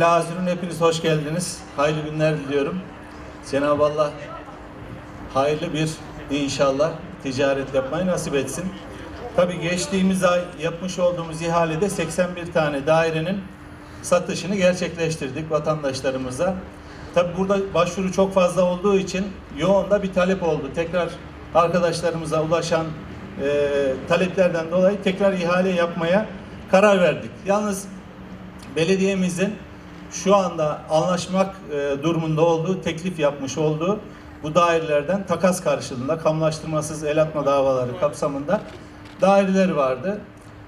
Hazirun hepiniz hoş geldiniz. Hayırlı günler diliyorum. Cenab-ı Allah hayırlı bir inşallah ticaret yapmayı nasip etsin. Tabii geçtiğimiz ay yapmış olduğumuz ihalede 81 tane dairenin satışını gerçekleştirdik vatandaşlarımıza. Tabii burada başvuru çok fazla olduğu için yoğun da bir talep oldu. Tekrar arkadaşlarımıza ulaşan e, taleplerden dolayı tekrar ihale yapmaya karar verdik. Yalnız belediyemizin şu anda anlaşmak e, durumunda olduğu, teklif yapmış olduğu bu dairelerden takas karşılığında kamulaştırmasız el atma davaları kapsamında daireler vardı.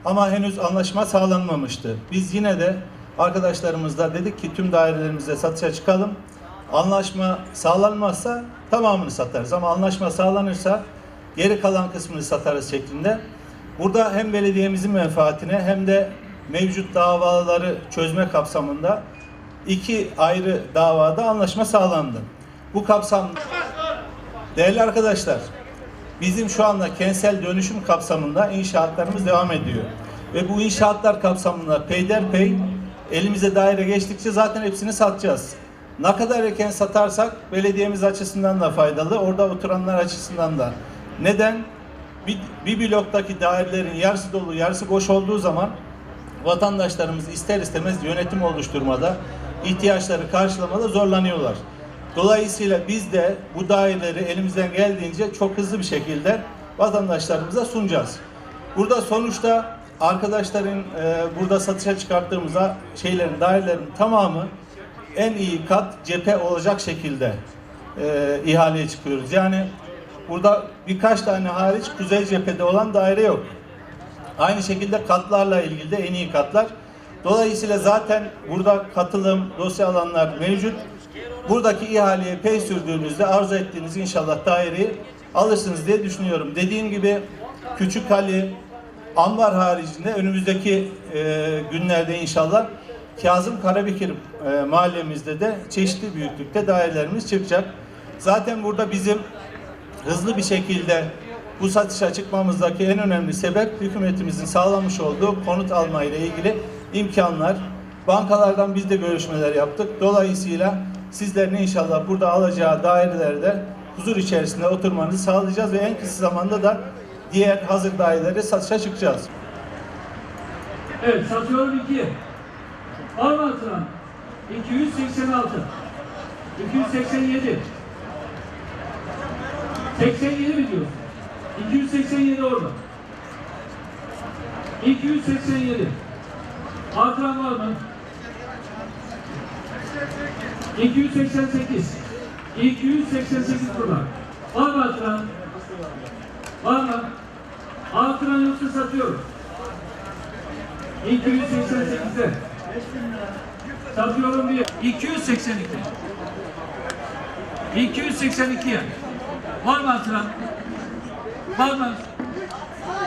Ama henüz anlaşma sağlanmamıştı. Biz yine de arkadaşlarımızla dedik ki tüm dairelerimize satışa çıkalım. Anlaşma sağlanmazsa tamamını satarız ama anlaşma sağlanırsa geri kalan kısmını satarız şeklinde. Burada hem belediyemizin menfaatine hem de mevcut davaları çözme kapsamında iki ayrı davada anlaşma sağlandı. Bu kapsamda değerli arkadaşlar bizim şu anda kentsel dönüşüm kapsamında inşaatlarımız devam ediyor. Ve bu inşaatlar kapsamında peyderpey elimize daire geçtikçe zaten hepsini satacağız. Ne kadar erken satarsak belediyemiz açısından da faydalı, orada oturanlar açısından da. Neden? Bir, bir bloktaki dairelerin yarısı dolu, yarısı boş olduğu zaman vatandaşlarımız ister istemez yönetim oluşturmada, ihtiyaçları karşılamada zorlanıyorlar. Dolayısıyla biz de bu daireleri elimizden geldiğince çok hızlı bir şekilde vatandaşlarımıza sunacağız. Burada sonuçta arkadaşların e, burada satışa çıkarttığımızda şeylerin, dairelerin tamamı en iyi kat cephe olacak şekilde e, ihaleye çıkıyoruz. Yani burada birkaç tane hariç kuzey cephede olan daire yok. Aynı şekilde katlarla ilgili de en iyi katlar. Dolayısıyla zaten burada katılım, dosya alanlar mevcut. Buradaki ihaleye pey sürdüğünüzde arzu ettiğiniz inşallah daireyi alırsınız diye düşünüyorum. Dediğim gibi Küçük Ali, Anvar haricinde önümüzdeki e, günlerde inşallah Kazım Karabekir e, mahallemizde de çeşitli büyüklükte dairelerimiz çıkacak. Zaten burada bizim hızlı bir şekilde bu satışa çıkmamızdaki en önemli sebep hükümetimizin sağlamış olduğu konut alma ile ilgili imkanlar. Bankalardan biz de görüşmeler yaptık. Dolayısıyla sizlerin inşallah burada alacağı dairelerde huzur içerisinde oturmanızı sağlayacağız ve en kısa zamanda da diğer hazır daireleri satışa çıkacağız. Evet satıyorum 2. Var mı atılan? 286. 287. 87 mi diyorsun? 287 orada. 287. Artıran var mı? 288. 288 burada. Var mı artıran? Var mı? Artıran yoksa satıyorum. 288'de. Satıyorum bir. 282. 282 Var mı hatıran? Var mı?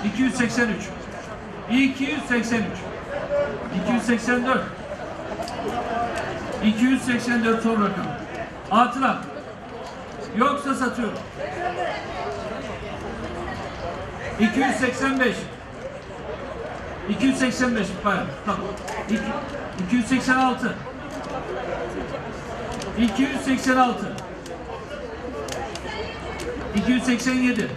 283. 283. 284. 284 son rakam. Hatıran. Yoksa satıyorum. 285. 285 pardon. Tamam. İki- 286. 286. 287.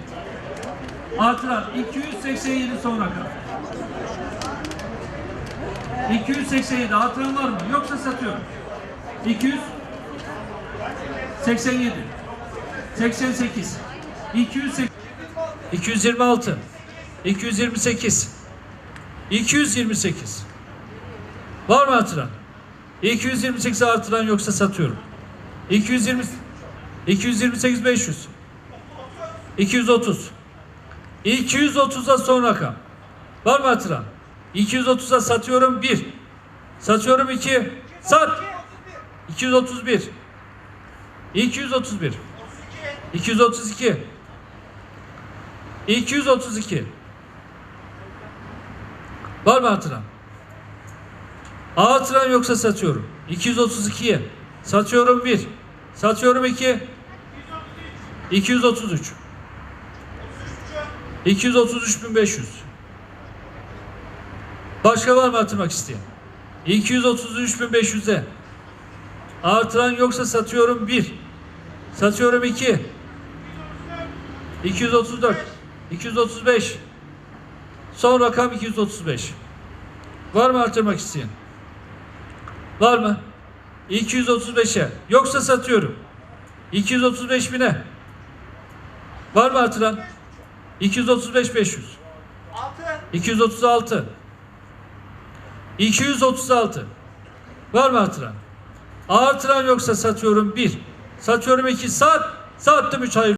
Artıran 287 son rakam. 287 artıran var mı? Yoksa satıyorum. 287. 88. 208. 226. 228. 228. Var mı artıran? 228 artıran yoksa satıyorum. 220 228 500. 230. 230'a son rakam. Var mı artıran? 230'a satıyorum 1. Satıyorum 2. Sat. 231. 231. 232. 232. Var mı artıran? Artıran yoksa satıyorum. 232'ye. Satıyorum 1. Satıyorum 2. 233. 233.500. Başka var mı artırmak isteyen? 233.500'e. Artıran yoksa satıyorum 1. Satıyorum 2. 234. 235. Son rakam 235. Var mı artırmak isteyen? Var mı? 235'e. Yoksa satıyorum. 235 bine. Var mı artıran? 235 500. 236. 236. Var mı artıran? Artıran yoksa satıyorum 1. Satıyorum 2 saat. Sattım 3 hayır.